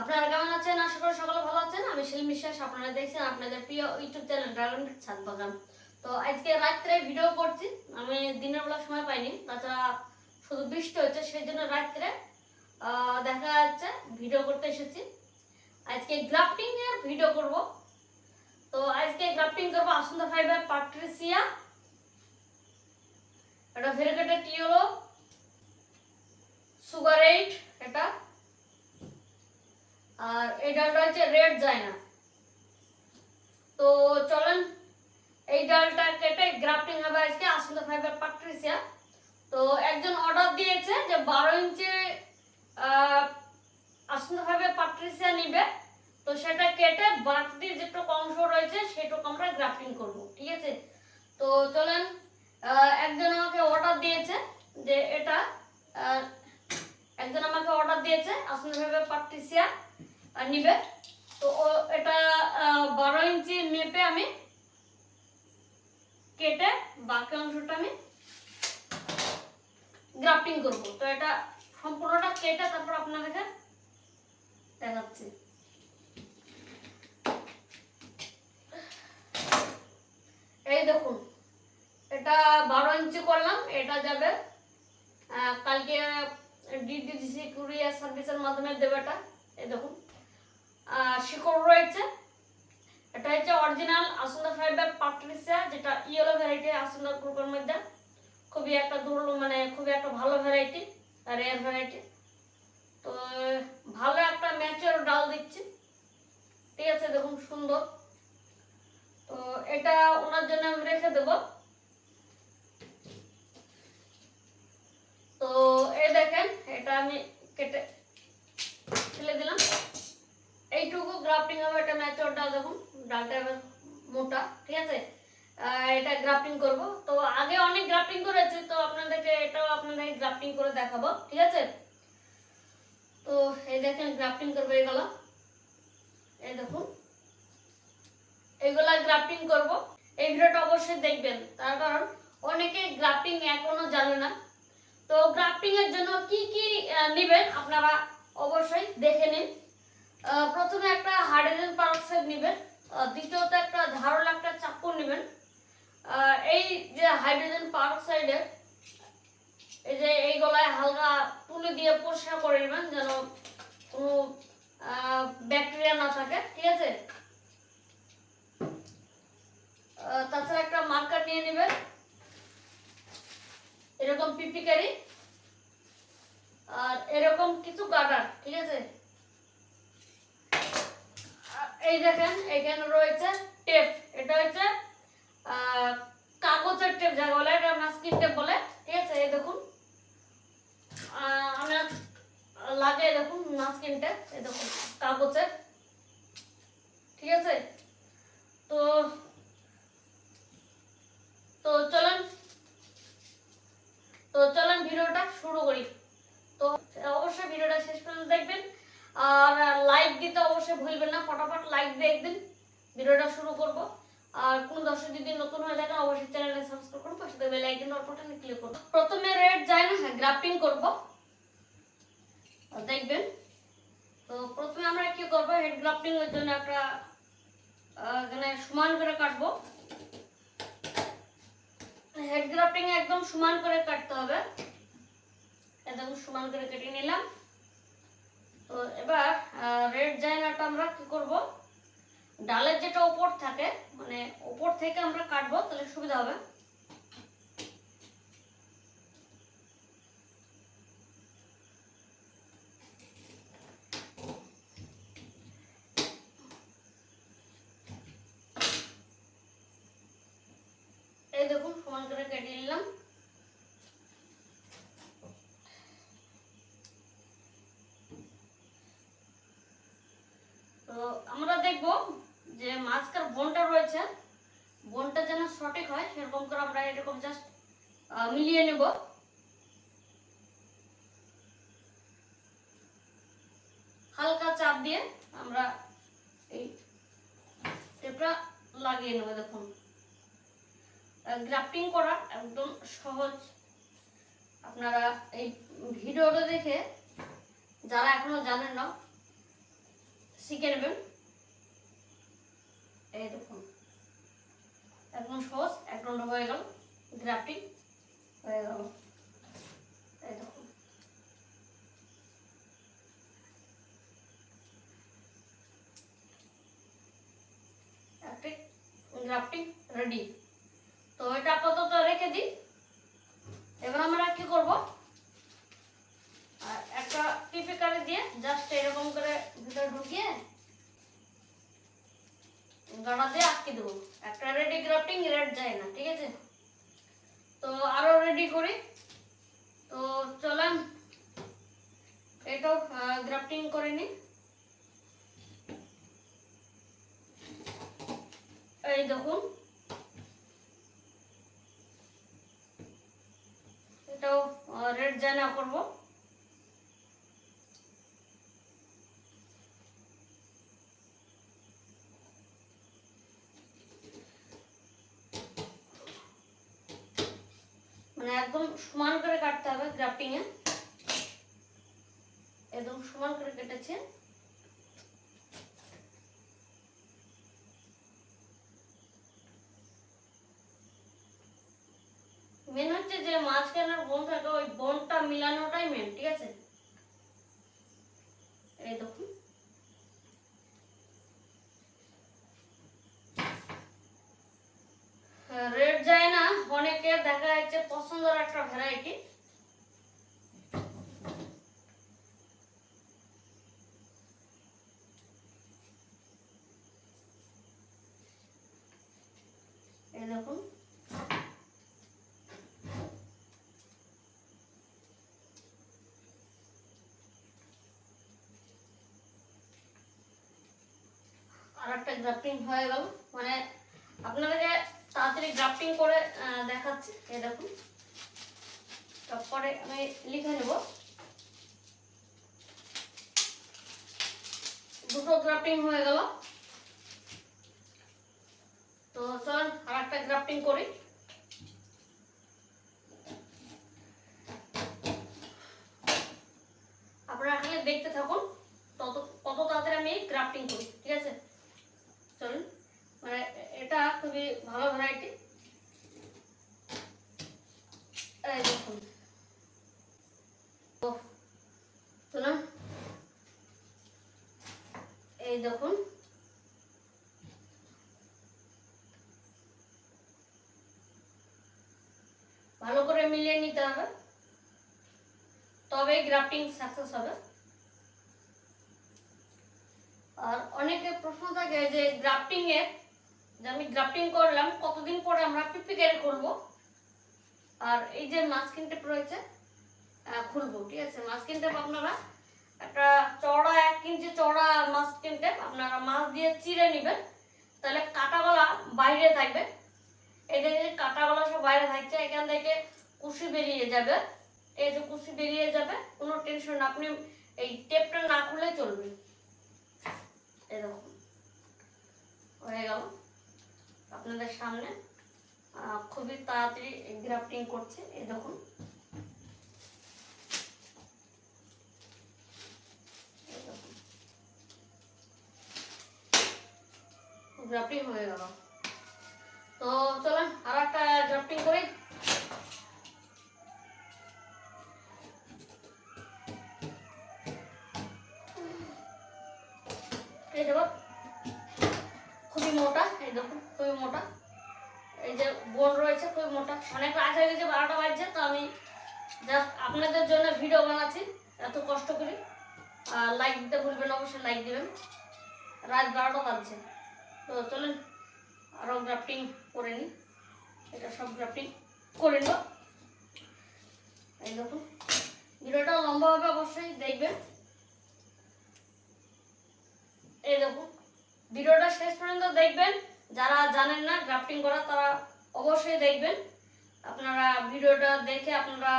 আপনারা কেমন আছেন? আশা করি সকলে ভালো আছেন। আমি শিল্পী বিশ্বাস, আপনারা দেখছেন আপনাদের প্রিয় ইউটিউব চ্যানেল ড্রাগন ছাদ বাগান। তো আজকে রাত্রে ভিডিও করছি। আমি দিনের বেলা সময় পাইনি, তাছাড়া শুধু বৃষ্টি হচ্ছে, সেই জন্য রাত্রে দেখা যাচ্ছে, ভিডিও করতে এসেছি। আজকে গ্রাফটিং এর ভিডিও করব। তো আজকে গ্রাফটিং করব আসন্তা ফাইবার পাট্রিসিয়া। এটা ভেরিগেটেড ইউরো সুগার এইট, এটা। আর এই ডালটা হচ্ছে রেড জাইনা তো চলেন, এই ডালটা কেটে গ্রাফটিং হবে আজকে আসন্তা ফাইবার পাট্রিসিয়া তো একজন অর্ডার দিয়েছে যে বারো ইঞ্চি আসন্তা ফাইবার পাট্রিসিয়া নিবে। তো সেটা কেটে বাকি যেটুকু অংশ রয়েছে সেটুকু আমরা গ্রাফটিং করব, ঠিক আছে? তো চলেন একজন আমাকে অর্ডার দিয়েছে যে এটা একজন আমাকে অর্ডার দিয়েছে আসন্তা ফাইবার পাট্রিসিয়া নিবে তো এটা বারো ইঞ্চি মেপে আমি কেটে বাকি অংশটা আমি গ্রাফটিং করব। তো এটা সম্পূর্ণটা কেটে তারপর আপনাদেরকে দেখাচ্ছি। এই দেখুন, এটা বারো ইঞ্চি করলাম, এটা যাবে কালকে ডিডিসি কুরিয়ার সার্ভিসের মাধ্যমে দেবে এটা। এই দেখুন। শিকড় রয়েছে। এটা হচ্ছে অরিজিনাল আসুন্দা ফাইবার পাট্রিসিয়া যেটা ইয়েলো ভ্যারাইটি আসুন্দা গ্রুপের মধ্যে। খুবই একটা দুর্লভ মানে খুবই একটা ভালো ভ্যারাইটি রেয়ার ভ্যারাইটি তো, ভালো একটা ম্যাচের ডাল দিচ্ছি। ঠিক আছে, দেখুন, সুন্দর। তো, এটা ওনার জন্য আমি রেখে দেবো। তো, এই দেখেন, এটা আমি কেটে ফেলে দিলাম। এইটুকু গ্রাফটিং হবে এটা ম্যাচর ডাল দেখুন, ডালটা এবার মোটা, ঠিক আছে? এটা গ্রাফটিং করব। তো আগে অনেক গ্রাফটিং করেছি, তো আপনাদেরকে এটাও আপনাদেরকে গ্রাফটিং করে দেখাবো, ঠিক আছে? তো এই দেখেন গ্রাফটিং করব এগুলো এই দেখুন। এগুলা গ্রাফটিং করব। এই ভিডিওটা অবশ্যই দেখবেন, তার কারণ অনেকে গ্রাফটিং এখনও জানে না। তো গ্রাফটিং এর জন্য কি কি নেবেন, আপনারা অবশ্যই দেখে নিন। প্রথমে একটা হাইড্রোজেন পারক্সাইড নেবেন দ্বিতীয়ত একটা ধারালো একটা চাকু নেবেন। এই যে হাইড্রোজেন পারক্সাইডের এই যে এই গলায় হালকা তুলে দিয়ে পরিষ্কার করে নেবেন যেন কোনো ব্যাকটেরিয়া না থাকে, ঠিক আছে? তাছাড়া একটা মার্কার নিয়ে নেবেন, এরকম পিপিকারি, আর এরকম কিছু গার্ডার, ঠিক আছে? এই দেখেন, এখানে রয়েছে টেপ। এটা হচ্ছে কাগজের টেপ যা বলে, এটা মাস্কিন টেপ বলে। ঠিক আছে, এই দেখুন। আমরা লাগে দেখুন মাস্কিন টেপ, এই দেখুন, কাগজের। ঠিক আছে? তো তো চলেন তো চলেন ভিডিওটা শুরু করি। তো, অবশ্যই ভিডিওটা শেষ পর্যন্ত দেখবেন। আর লাইক দিতে অবশ্যই ভুলবেন না। ফটাফট লাইক দিয়ে একদিন ভিডিওটা শুরু করব। আর কোন দর্শক যদি নতুন হয়ে থাকেন, অবশ্যই চ্যানেলে সাবস্ক্রাইব করুন, পাশে দেবে লাইক দিন অল্পটা ক্লিক করুন। প্রথমে রেড যায় না হ্যাঁ গ্রাফটিং করব। দেখবেন, তো প্রথমে আমরা কি করব? হেড গ্রাফটিং এর জন্য একটা এখানে সমান করে কাটবো। হেড গ্রাফটিং একদম সমান করে কাটতে হবে। একদম সমান করে কেটে নিলাম তো এবার রেড জাইনাটা আমরা কি করব? ডালের যেটা উপর থাকে মানে উপর থেকে আমরা কাটবো তাহলে সুবিধা হবে এই দেখুন সমান করে কেটে নিলাম তো আমরা দেখব যে মাঝখার বনটা রয়েছে, বনটা যেন সঠিক হয়, সেরকম করে আমরা এরকম জাস্ট মিলিয়ে নেব। হালকা চাপ দিয়ে আমরা এই টেপটা লাগিয়ে নেব, দেখুন। গ্রাফটিং করা একদম সহজ। আপনারা এই ভিডিওটা দেখে যারা এখনও জানেন না, শিখে নেবেন। এই দেখুন একদম সহজ এক ঘণ্টা হয়ে গেল। গ্রাফটিং হয়ে গেল। এই দেখুন গ্রাফটিং রেডি। তো এটা আপাতত রেখে দিই। এবার আমরা কি করব? একটা টিপিকালি দিয়ে জাস্ট এরকম করে ভিতরে ঢুকিয়ে গাড়া আটকে দেবো। একটা রেডি গ্রাফটিং রেড যায় না, ঠিক আছে? তো আরও রেডি করি। তো চলেন এটাও গ্রাফটিং করে নিই এই দেখুন। এটাও রেড জানা করব মানে একদম সমান করে কাটতে হবে গ্রাফটিং এ। একদম সমান করে কেটেছে। মেন হচ্ছে যে মাঝখানের বোন থাকে, ওই বোনটা মিলানোটাই মেন ঠিক আছে এই দেখুন রেড যায় না অনেকে দেখা যাচ্ছে পছন্দের একটা ভ্যারাইটি এই দেখুন আর একটা গ্রাফটিং হয়ে গেল। মানে আপনাদেরকে তাড়াতাড়ি গ্রাফটিং করে দেখাচ্ছি এই দেখুন তারপরে আমি লিখে নেব। দুটো গ্রাফটিং হয়ে গেল। তো চল আর একটা গ্রাফটিং করি। আপনারা খালি দেখতে থাকুন, তত, কত তাড়াতাড়ি আমি গ্রাফটিং করি, ঠিক আছে? চলুন মানে এটা খুবই ভালো ভ্যারাইটি এই দেখুন। চলুন। এই দেখুন ভালো করে মিলিয়ে নিতে হবে তবে গ্রাফটিং সাকসেস হবে। আর অনেকে প্রশ্ন থাকে যে গ্রাফটিং এর যে আমি গ্রাফটিং করলাম, কতদিন পরে আমরা পিপিকারি করব? আর এই যে মাস্কিন টেপ রয়েছে খুলবো, ঠিক আছে? মাস্কিন টেপ আপনারা, একটা চওড়া, এক ইঞ্চি চওড়া মাস্কিন টেপ আপনারা মাছ দিয়ে চিড়ে নেবেন। তাহলে কাটাগলা বাইরে থাকবে। যে কাটাগলা সব বাইরে থাকছে, এখান থেকে কুশি বেরিয়ে যাবে। এই যে কুশি বেরিয়ে যাবে, কোনো টেনশন আপনি এই টেপটা না খুলে চলবে। এরকম। হয়ে গেল। আপনাদের সামনে খুবই তাড়াতাড়ি গ্রাফটিং করছে, এই দেখুন। গ্রাফটিং হয়ে গেল। তো চলেন আর একটা গ্রাফটিং করি। রয়েছে খুবই মোটা। অনেক রাত হয়ে গেছে, বারোটা বাজছে, তো আমি জাস্ট আপনাদের জন্য ভিডিও বানাচ্ছি, এত কষ্ট করি। আর লাইক দিতে ভুলবেন অবশ্যই লাইক দেবেন। রাত বারোটা বাজছে। তো চলুন আরও গ্রাফটিং করে নিই। এটা সব গ্রাফটিং করে নেব। এই দেখুন, ভিডিওটা লম্বা হবে, অবশ্যই দেখবেন। এই দেখুন, ভিডিওটা শেষ পর্যন্ত দেখবেন। যারা জানেন না গ্রাফটিং করা, তারা অবশ্যই দেখবেন। আপনারা ভিডিওটা দেখে আপনারা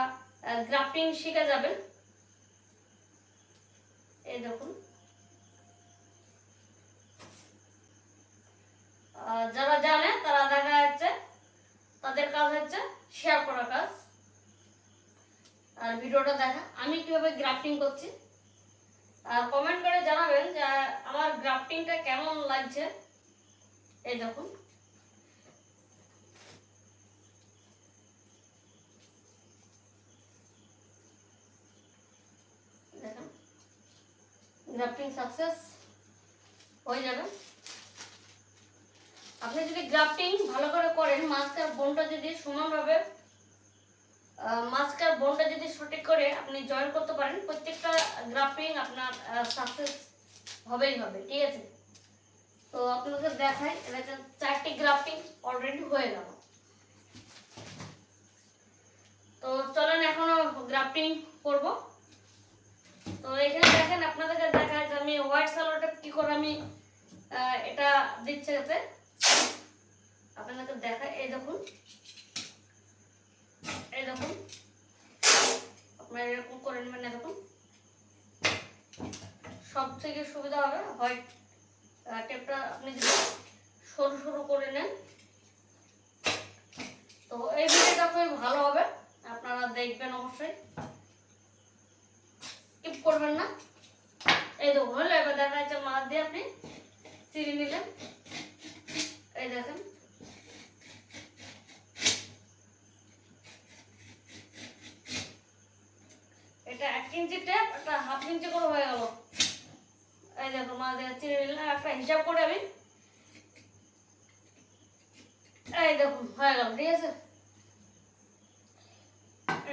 গ্রাফটিং শিখে যাবেন। এই দেখুন। যারা জানে, তারা দেখা যাচ্ছে, তাদের কাজ হচ্ছে শেয়ার করা কাজ। আর ভিডিওটা দেখা, আমি কীভাবে গ্রাফটিং করছি? আর কমেন্ট করে জানাবেন যে আমার গ্রাফটিংটা কেমন লাগছে। এই দেখুন দেখুন। গ্রাফটিং সাকসেস হয়ে যাবে। আপনি যদি গ্রাফটিং ভালো করে করেন মাছটার বোনটা যদি সমানভাবে মাছটার বোনটা যদি সঠিক করে আপনি জয়েন করতে পারেন, প্রত্যেকটা গ্রাফটিং আপনার সাকসেস হবেই হবে, ঠিক আছে? তো আপনাদের দেখাই এটা চারটি গ্রাফটিং অলরেডি হয়ে গেল। তো চলেন এখনও গ্রাফটিং করব। তো এখানে দেখেন আপনাদেরকে দেখায় যে আমি হোয়াইট সালোয়ারটা কি করে আমি এটা দিচ্ছে যাতে আপনাদেরকে দেখায়। এই দেখুন। এই দেখুন। আপনারা এরকম করে নেবেন দেখুন। সব থেকে সুবিধা হবে হোয়াইট টেপটা আপনি যদি সরু সরু করে নেন, তো এই ভিডিওটা খুবই ভালো হবে। আপনারা দেখবেন অবশ্যই। করবেন না। এই দেখুন, হলো, এবার দেখা যাচ্ছে মাছ দিয়ে আপনি চিনি নিলেন এই দেখেন। এটা এক ইঞ্চি টেপ একটা হাফ ইঞ্চি করে হয়ে গেল। এই দেখো, মা দেখো চিনি নিলাম একটা হিসাব করে আমি এই দেখুন, হয়ে গেল, ঠিক আছে?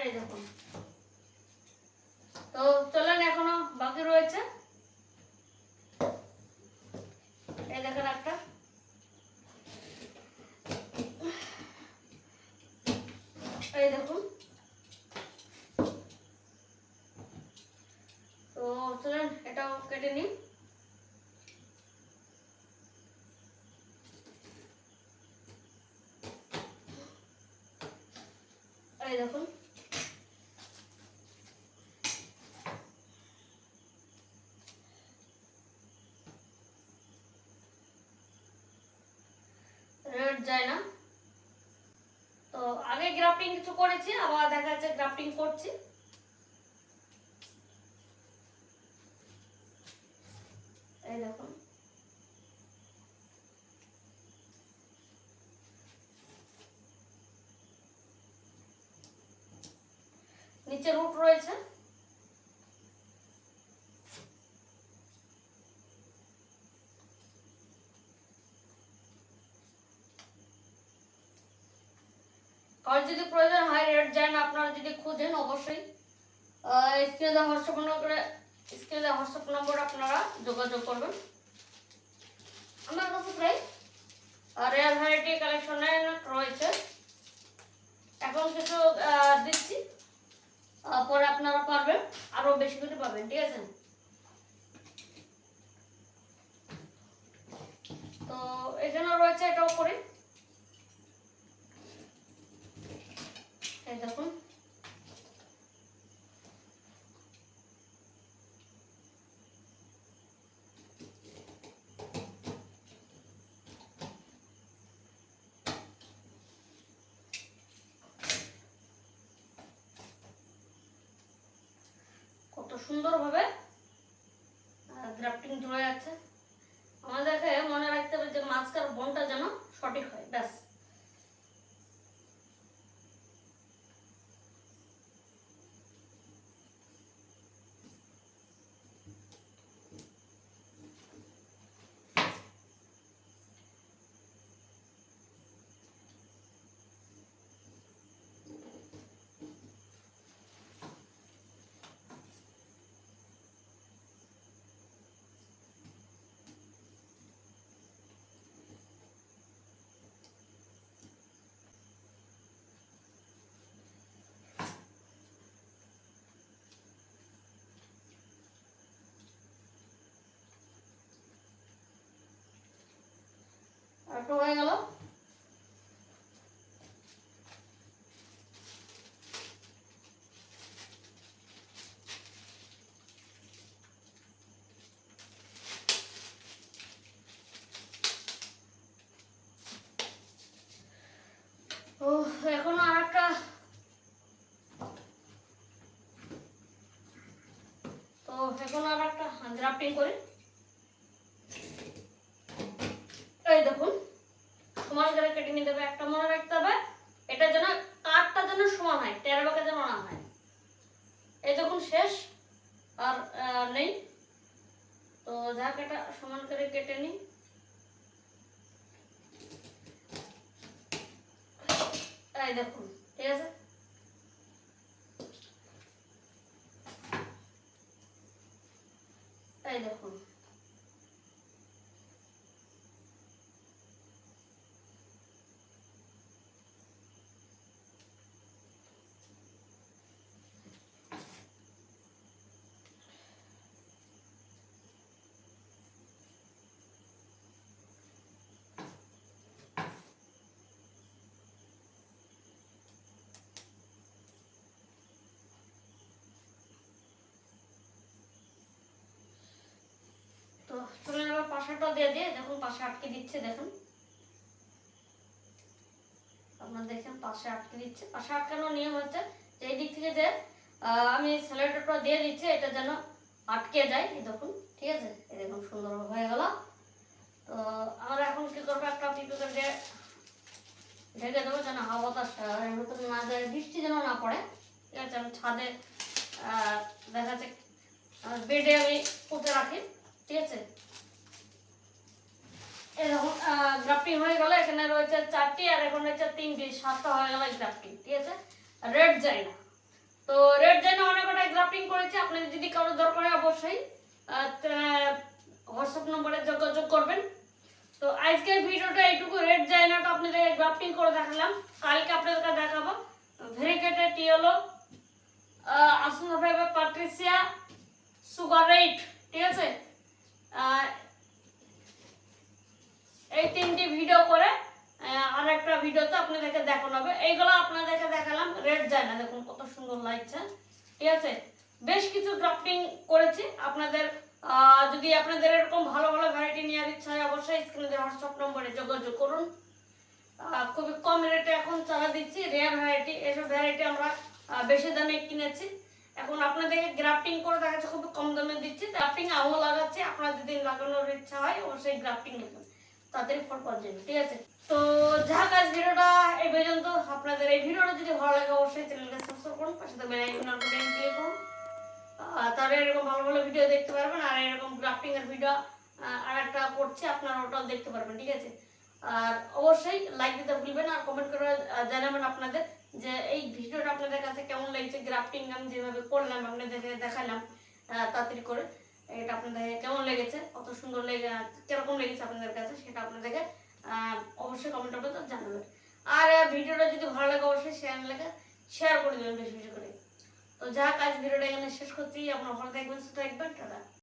এই দেখুন। তো চলেন এখনও বাকি রয়েছে। এই দেখেন একটা। এই দেখুন। তো চলেন এটাও কেটে নিই। এই দেখুন রেড যায় না। তো আগে গ্রাফটিং কিছু করেছি, আবার দেখা যাচ্ছে গ্রাফটিং করছি। এই দেখুন। নিচে রুট রয়েছে। যদি প্রয়োজন হয় রেড যায় আপনারা যদি খুঁজেন, অবশ্যই স্ক্রিনে দেওয়া হোয়াটসঅ্যাপ নম্বরে স্ক্রিনে দেওয়া হোয়াটসঅ্যাপ আপনারা যোগাযোগ করবেন। আমার কাছে প্রায় রেয়ার ভ্যারাইটি কালেকশনের রয়েছে। এখন কিছু দিচ্ছি পরে আপনারা পারবেন, আরও বেশি করে পাবেন, ঠিক আছে? তো এখানে রয়েছে, এটাও করি। এই দেখুন। কত সুন্দরভাবে গ্রাফটিং জুড়ে যাচ্ছে। আমাদেরকে মনে রাখতে হবে যে মাছকার বনটা যেন সঠিক হয়, ব্যাস। একটু হয়ে গেল। ও এখন আর একটা তো এখন আর একটা গ্রাফটিং করি এই দেখুন সমান করে কেটে নিতে হবে একটা মনে রাখতে হবে এটা যেন কাঠটা যেন সমান হয় টেরা বাঁকা যেন না হয় এই দেখুন শেষ আর আহ, নেই তো যা কেটা সমান করে কেটে নিই এই দেখুন ঠিক আছে? এই দেখুন তো চলুন এবার দিয়ে দিয়ে দেখুন পাশে আটকে দিচ্ছে, দেখুন। আপনারা দেখেন পাশে আটকে দিচ্ছে। পাশে আটকানোর নিয়ম হচ্ছে যে এই দিক থেকে যে আমি স্যালাডটা দিয়ে দিচ্ছি, এটা যেন আটকে যায় দেখুন, ঠিক আছে? এই দেখুন সুন্দর হয়ে গেল। তো আমরা এখন কি করব, একটা পিপিকে দিয়ে ঢেকে দেবো, যেন হাওয়া বাতাস না যায়, বৃষ্টি যেন না পড়ে। ঠিক আছে, আমি ছাদে দেখা যাচ্ছে বেডে আমি পুঁতে রাখি। ঠিক আছে? গ্রাফটিং হয়ে গেল, এখানে রয়েছে চারটি আর এখন রয়েছে তিনটি, সাতটা হয়ে গেল গ্রাফটিং, ঠিক আছে? রেড যায় না তো রেড যায় না অনেক কটাই গ্রাফটিং করেছি, আপনাদের যদি কারও দরকার হয় অবশ্যই হোয়াটসঅ্যাপ নম্বরে যোগাযোগ করবেন। তো আজকের ভিডিওটা এইটুকু, রেড যায় নাটা আপনাদের গ্রাফটিং করে দেখালাম। কালকে আপনাদেরকে দেখাবো। ভেরিকেটেড টিওলো আসুন ভাবে পাট্রিসিয়া, সুগার রেট, ঠিক আছে? এই তিনটি ভিডিও করে আর একটা ভিডিওতে আপনাদেরকে দেখানো হবে। এইগুলো আপনাদেরকে দেখালাম। রেড যায় না দেখুন কত সুন্দর লাগছে। ঠিক আছে? বেশ কিছু গ্রাফটিং করেছি। আপনাদের যদি আপনাদের এরকম ভালো ভালো ভ্যারাইটি নেওয়ার ইচ্ছা হয়, অবশ্যই স্ক্রিনে হোয়াটসঅ্যাপ নম্বরে যোগাযোগ করুন। খুবই কম রেটে এখন চালা দিচ্ছি। রেয়ার ভ্যারাইটি এসব ভ্যারাইটি আমরা বেশি দামে কিনেছি। এখন আপনাদেরকে গ্রাফটিং করে দেখাচ্ছে। খুবই কম দামে দিচ্ছি। গ্রাফটিং আমিও লাগাচ্ছি। আপনার যদি লাগানোর ইচ্ছা হয়, অবশ্যই গ্রাফটিং নেবেন তাড়াতাড়ি ফল পাওয়া ঠিক আছে? তো যাক আজ ভিডিওটা এই পর্যন্ত। আপনাদের এই ভিডিওটা যদি ভালো লাগে, অবশ্যই চ্যানেলকে সাবস্ক্রাইব করুন, পাশে তো বেল আইকনের বাটন ক্লিক করুন। তাহলে এরকম ভালো ভালো ভিডিও দেখতে পারবেন, আর এরকম গ্রাফটিং এর ভিডিও আর একটা করছি, আপনারা ওটাও দেখতে পারবেন, ঠিক আছে? আর অবশ্যই লাইক দিতে ভুলবেন আর কমেন্ট করে জানাবেন আপনাদের যে এই ভিডিওটা আপনাদের কাছে কেমন লাগছে গ্রাফটিং আমি যেভাবে করলাম, আপনাদেরকে দেখালাম তাড়াতাড়ি করে। এটা আপনাদের কেমন লেগেছে? কত সুন্দর লেগে কীরকম লেগেছে আপনাদের কাছে? সেটা আপনাদেরকে অবশ্যই কমেন্ট করে জানাবেন। আর ভিডিওটা যদি ভালো লাগে, অবশ্যই শেয়ার লাগে শেয়ার করে দেবেন বেশি বেশি করে। তো যা কাজ ভিডিওটা এখানে শেষ করছি। আপনার ভালো থাকবেন, সুস্থ থাকবেন, টাটা।